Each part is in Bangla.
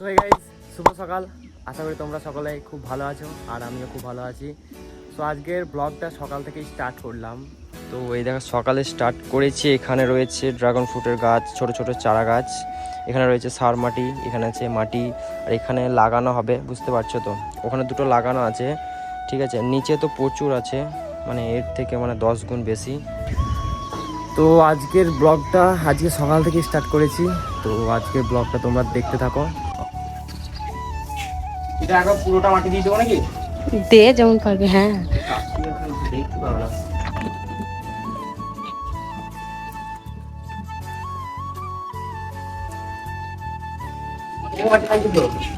তো গাইজ শুভ সকাল। আশা করি তোমরা সকলে খুব ভালো আছো আর আমিও খুব ভালো আছি। তো আজকের ব্লগটা সকাল থেকেই স্টার্ট করলাম। তো এই দেখো সকালে স্টার্ট করেছি। এখানে রয়েছে ড্রাগন ফ্রুটের গাছ ছোট ছোট চারা গাছ। এখানে রয়েছে সার মাটি এখানে আছে মাটি আর এখানে লাগানো হবে বুঝতে পারছ তো? ওখানে দুটো লাগানো আছে ঠিক আছে? নিচে তো প্রচুর আছে মানে এর থেকে মানে দশ গুণ বেশি। তো আজকের ব্লগটা আজকে সকাল থেকে স্টার্ট করেছি। তো আজকের ব্লগটা তোমরা দেখতে থাকো। এটা একবার পুরোটা মাটি দিয়ে দেবো নাকি? দে যেমন পারবে হ্যাঁ। দেখতে না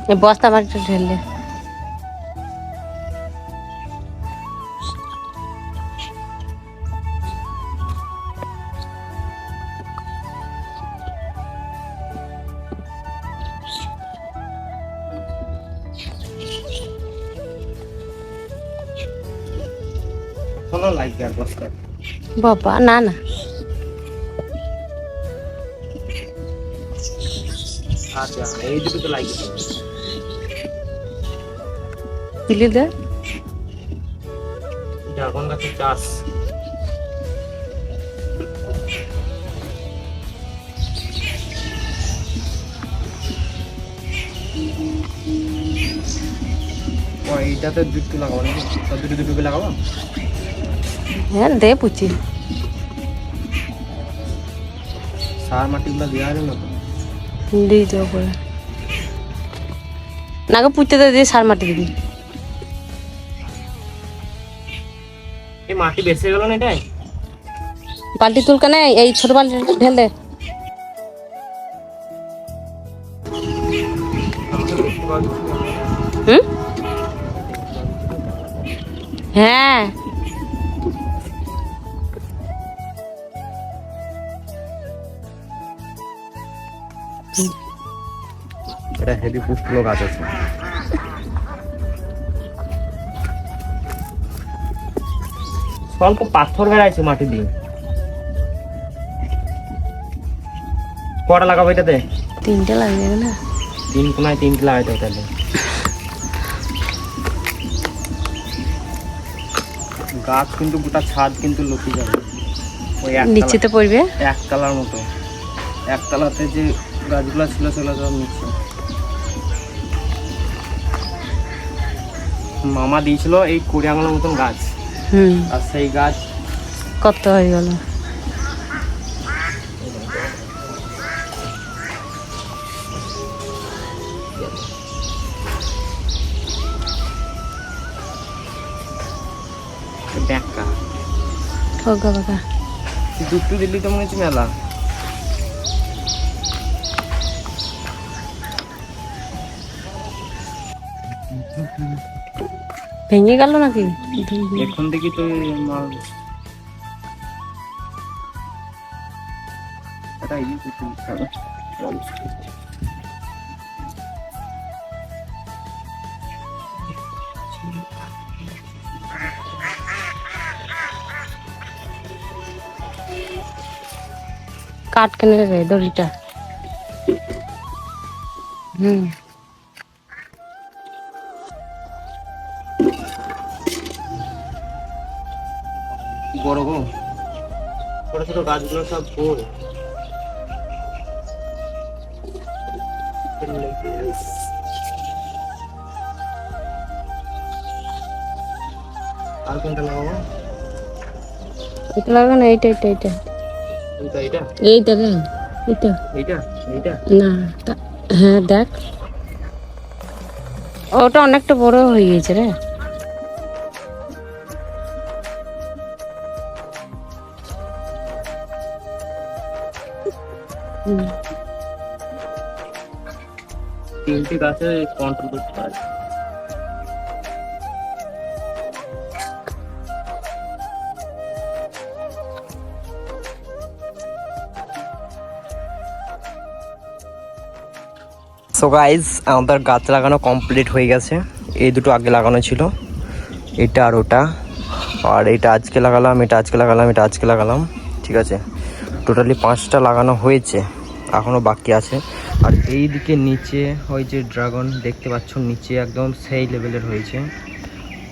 মাটি বস্তা মাটিটা ঢেললে এখনও লাগবে বস্তা বাবা না না। আচ্ছা এই দুটো তো লাগবে দিলি দে। ড্রাগন গাছের চাষ। এইটাতে দুটো লাগাবো নাকি? দুটো দুটো লাগাবো? হ্যাঁ দে পুচি সার মাটিগুলো দেওয়া না তো দিয়ে দেবো নাকে দিয়ে সার মাটি দিবি এই মাটি বেঁচে গেল না এটাই বালতি তুল কেন এই ছোট বালতি ঢেল দে হুম হ্যাঁ এটা হেভি পুষ্টিলো গাছ আছে। স্বল্প পাথর বেড়াইছে মাটি দিয়ে কটা লাগাবো এটাতে? তিনটে লাগবে না? তিন কোনায় তিনটে লাগাইতে হবে তাহলে। গাছ কিন্তু গোটা ছাদ কিন্তু লুকিয়ে যাবে। ওই এক নিচে তো পড়বে? এক কালার মতো। এক কালাতে যে গাছগুলো ছিল সেগুলো সব নিচ্ছে মামা দিয়েছিল এই কুড়ি আঙুলের মতন গাছ। হুম। আর সেই গাছ কত হয়ে গেল? ব্যাকা। হোগা বাগা দুটো দিল্লি তো মনে হচ্ছে মেলা। ভেঙে গেল নাকি? এখন দেখি তো কাট কেনে রে দড়িটা। হুম। বড় গো। ছোট ছোট গাছগুলো সব আর কোনটা লাগাবো? এটা লাগবে না এইটা এইটা। এইটা এইটা? এইটা এইটা এইটা। এইটা এইটা? না হ্যাঁ দেখ। ওটা অনেকটা বড় হয়ে গেছে রে। তিনটে গাছে কন্ট্রোল করতে পারে। সো গাইজ আমাদের গাছ লাগানো কমপ্লিট হয়ে গেছে। এই দুটো আগে লাগানো ছিল। এটা আর ওটা। আর এটা আজকে লাগালাম, এটা আজকে লাগালাম, এটা আজকে লাগালাম। ঠিক আছে? টোটালি পাঁচটা লাগানো হয়েছে এখনও বাকি আছে। আর এই দিকে নিচে ওই যে ড্রাগন দেখতে পাচ্ছ, নিচে একদম সেই লেভেলের হয়েছে।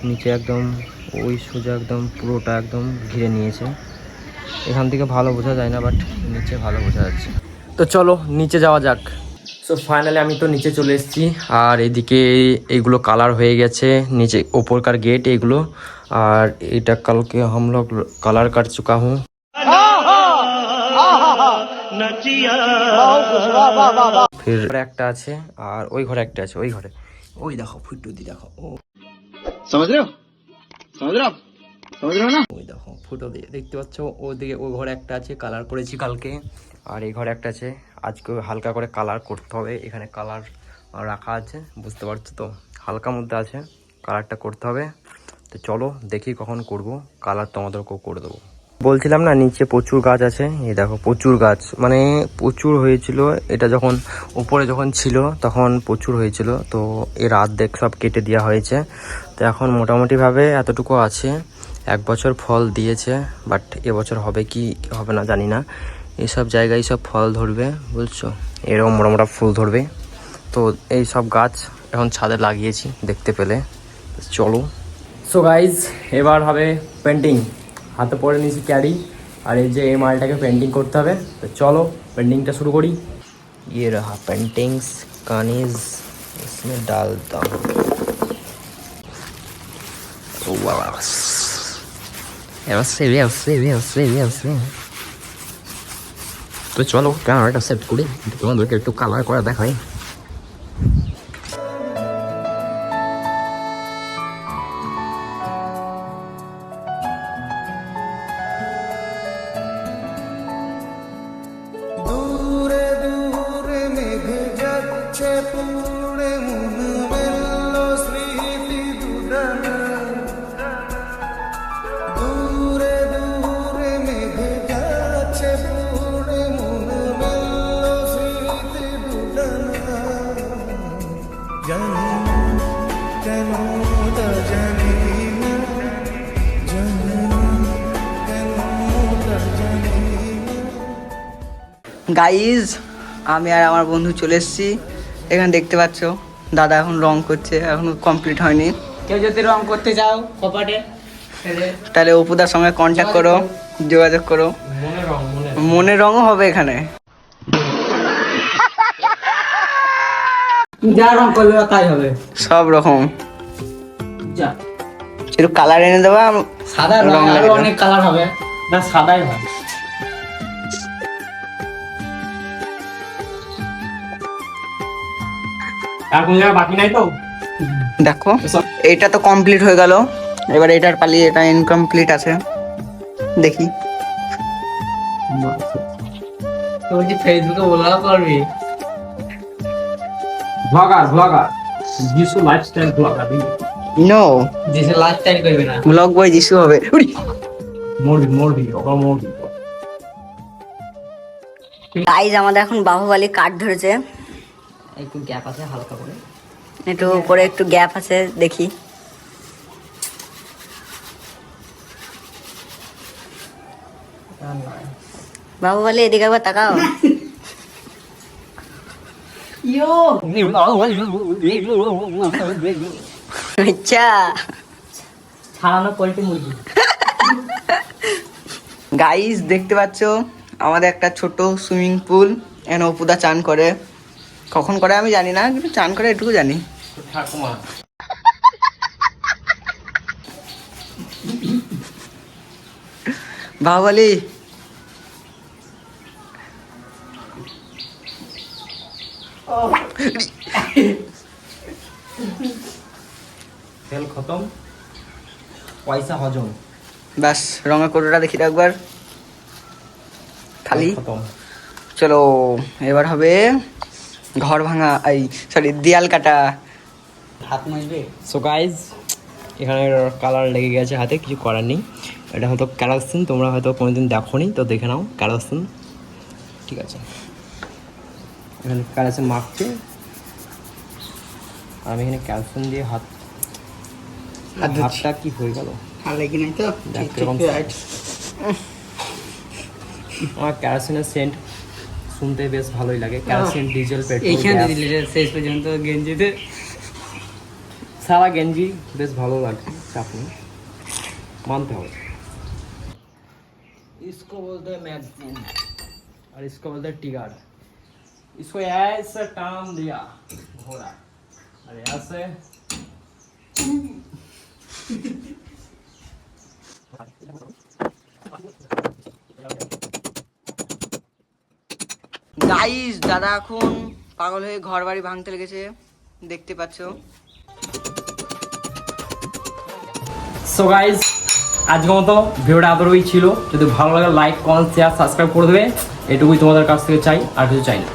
নিচে একদম ওই সোজা একদম পুরোটা একদম ঘিরে নিয়েছে। এখান থেকে ভালো বোঝা যায় না বাট নিচে ভালো বোঝা যাচ্ছে। তো চলো, নিচে যাওয়া যাক। সো ফাইনালি আমি তো নিচে চলে এসেছি, আর এদিকে এইগুলো কালার হয়ে গেছে, নিচে ওপরকার গেট এগুলো। আর এটা কালকে হামলা কালার কাট চুকা হুম হ্যাঁ, হ্যাঁ। ফের একটা আছে আর ওই ঘরে একটা আছে ওই ঘরে। ওই দেখো ফুটু দি দেখো ও। সমাজ রে সমাজ রে ওই দেখো ফুটো দিয়ে দেখতে পাচ্ছো? ওদিকে ওই ঘরে একটা আছে কালার করেছি কালকে। আর এই ঘরে একটা আছে আজকে হালকা করে কালার করতে হবে এখানে কালার রাখা আছে বুঝতে পারছ তো? হালকা মধ্যে আছে কালারটা করতে হবে। তো চলো দেখি কখন করব কালার তোমাদেরকেও করে দেবো। বলছিলাম না, নিচে প্রচুর গাছ আছে। এই দেখো, প্রচুর গাছ। মানে প্রচুর হয়েছিল, এটা যখন উপরে যখন ছিল, তখন প্রচুর হয়েছিল। তো এর অর্ধেক সব কেটে দেওয়া হয়েছে। তো এখন মোটামুটিভাবে এতটুকু আছে। এক বছর ফল দিয়েছে, বাট এবছর হবে কি, হবে না জানি না। এইসব জায়গায় সব ফল ধরবে, বুঝছ? এরকম মোটা মোটা ফুল ধরবে। তো এই সব গাছ এখন ছাদে লাগিয়েছি, দেখতে পেলে। চলো। সো গাইজ এবার হবে পেন্টিং হাতে পরে নিয়েছি ক্যারি আর এই যে এই মালটাকে পেন্টিং করতে হবে তো চলো পেন্টিংটা শুরু করি ये रहा पेंटिंग्स कानीज इसमें डालता हूँ Wow. এবার সেভে সেভে সেভে সেভে তো চলো ক্যামেরাটা সেট করি তোমাদেরকে একটু কালার করে দেখাই গাইজ আমি আর আমার বন্ধু চলে এসেছি। এখানে দেখতে পাচ্ছ দাদা এখন রং করছে এখনও কমপ্লিট হয়নি। কেউ যদি রং করতে চাও কপাটে তাহলে অপুদার সঙ্গে কন্ট্যাক্ট করো যোগাযোগ করো। মনে রঙও হবে এখানে। যা রং করলে তাই হবে। সব রকম। যা। একটু কালার এনে দেবা সাদা রং অনেক কালার হবে। না সাদাই হয়। আর কোন জায়গায় বাকি নাই তো? দেখো এইটা তো কমপ্লিট হয়ে গেল। এবার এটার পালি এটা ইনকমপ্লিট আছে। দেখি। তো বলছি ফেসবুকে বলা করবি blogger blogger Jishu lifestyle blogger no. Blog boy Jishu হবে। উড়ি। মরবি মরবি ওরা মরবি গাইজ আমাদের এখন বাহুবালি কাঠ ধরেছে। একটু গ্যাপ আছে হালকা করে। একটু করে একটু গ্যাপ আছে দেখি। বাহুবালি এদিকে একবার তাকাও। আচ্ছা। ছাড়ানো পোল্ট্রি মুরগি। গাইস দেখতে পাচ্ছ? আমাদের একটা ছোট সুইমিং পুল এখানে অপুদা চান করে। কখন করে আমি জানি না কিন্তু চান করে এটুকু জানি। ঠাকুমা। বাহুবলি। তেল খতম পয়সা হজম। ব্যাস রঙের কোটোটা দেখি একবার। খালি খতম। চলো এবার হবে ঘর ভাঙা এই সরি দেয়াল কাটা। হাত মুছবে সো গাইজ এখানে কালার লেগে গেছে হাতে কিছু করার নেই। এটা হয়তো ক্যারাসিন তোমরা হয়তো কোনোদিন দেখো নি তো দেখে নাও ক্যারাসিন ঠিক আছে। এখানে ক্যারাসিন মাখছে আর আমি এখানে ক্যালসিয়াম দিয়ে হাত। হাতটা কি হয়ে গেল. আমার ক্যারাসিনের সেন্ট শুনতে বেশ ভালোই লাগে ক্যালসিয়াম ডিজেল পেট্রোল এইখানে গ্যাস। দিলি রে শেষ পর্যন্ত গেঞ্জিতে সারা গেঞ্জি বেশ ভালো লাগে চাপ নেই মানতে হবে इसको बोलते हैं मैगजीन और इसको बोलते हैं टिगर इसको ऐसे टान दिया घोड़ा और ऐसे গাইস দাদা এখন পাগল হয়ে ঘর বাড়ি ভাঙতে লেগেছে দেখতে পাচ্ছ। সো গাইস আজকের মতো ভিডিওটা আদরই ছিল। যদি ভালো লাগে লাইক কমেন্ট শেয়ার সাবস্ক্রাইব করে দেবে। এটুকুই তোমাদের কাছ থেকে চাই আর কিছু চাই না।